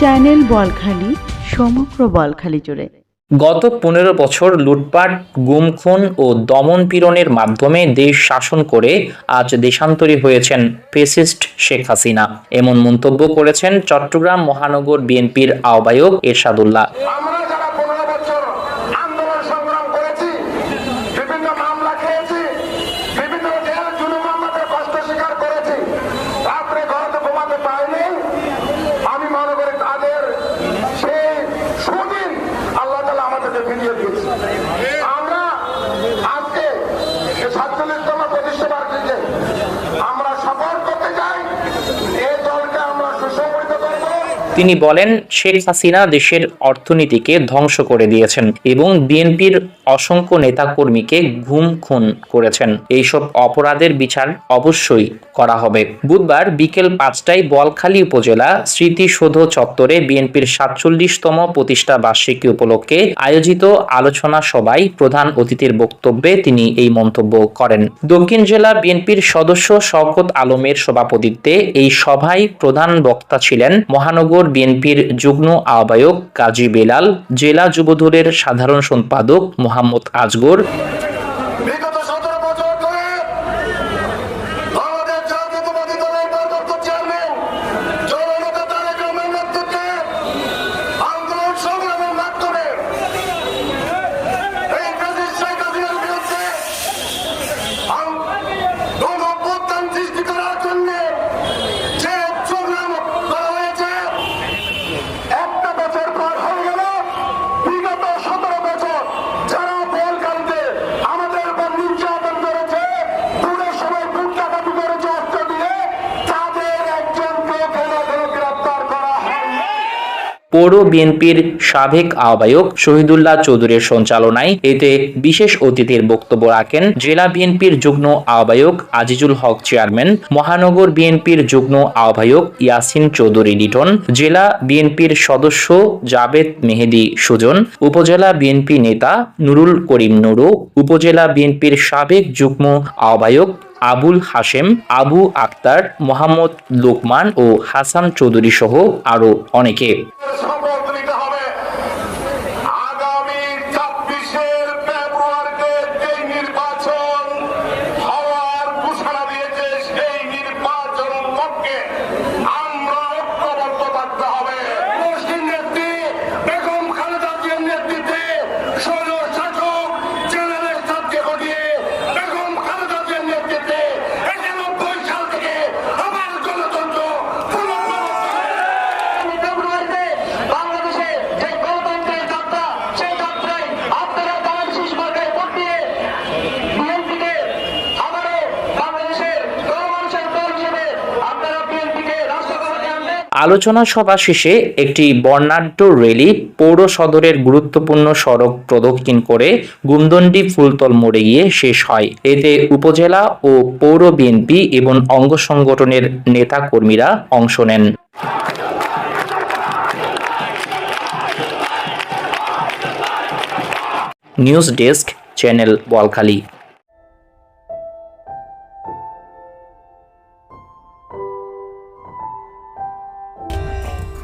Channel Balkhali, সমগ্র বলখালি জুড়ে। গত পনেরো বছর লুটপাট, গুমখুন ও দমন পীড়নের মাধ্যমে দেশ শাসন করে আজ দেশান্তরী হয়েছেন ফেসিস্ট শেখ হাসিনা। এমন মন্তব্য করেছেন চট্টগ্রাম মহানগর বিএনপির আহ্বায়ক এরশাদুল্লাহ। তিনি বলেন শেখ হাসিনা দেশের অর্থনীতিকে ধ্বংস করে দিয়েছেন এবং বিএনপির অসংখ্য নেতাকর্মীকে ঘুম খুন করেছেন। এইসব অপরাধের বিচার অবশ্যই করা হবে। বুধবার বিকেল পাঁচটায় বলখালী উপজেলা স্মৃতিসৌধ চত্বরে বিএনপির সাতচল্লিশতম প্রতিষ্ঠা বার্ষিকী উপলক্ষে আয়োজিত আলোচনা সভায় প্রধান অতিথির বক্তব্যে তিনি এই মন্তব্য করেন। দক্ষিণ জেলা বিএনপির সদস্য শওকত আলমের সভাপতিত্বে এই সভায় প্রধান বক্তা ছিলেন মহানগর বিএনপির যুগ্ম আহ্বায়ক কাজী বেলাল, জেলা যুবদলের সাধারণ সম্পাদক মোহাম্মদ আজগর। পৌর বিএনপির সাবেক আহ্বায়ক শহীদুল্লাহ চৌধুরীর সঞ্চালনায় এতে বিশেষ অতিথির বক্তব্য রাখেন জেলা বিএনপির যুগ্ম আহ্বায়ক আজিজুল হক চেয়ারম্যান, মহানগর বিএনপির যুগ্ম আহ্বায়ক ইয়াসিন চৌধুরী লিটন, জেলা বিএনপির সদস্য জাবেদ মেহেদি সুজন, উপজেলা বিএনপি নেতা নুরুল করিম নুরু, উপজেলা বিএনপির সাবেক যুগ্ম আহ্বায়ক আবুল হাশেম, আবু আক্তার, মোহাম্মদ লোকমান ও হাসান চৌধুরী সহ আরও অনেকে। আলোচনা সভা শেষে একটি বর্ণাঢ্য র্যালি পৌর সদরের গুরুত্বপূর্ণ সড়ক প্রদক্ষিণ করে গুমদন্ডি ফুলতল মোড়ে গিয়ে শেষ হয়। এতে উপজেলা ও পৌর বিএনপি এবং অঙ্গ সংগঠনের নেতা কর্মীরা অংশ নেন। News desk, channel Balkhali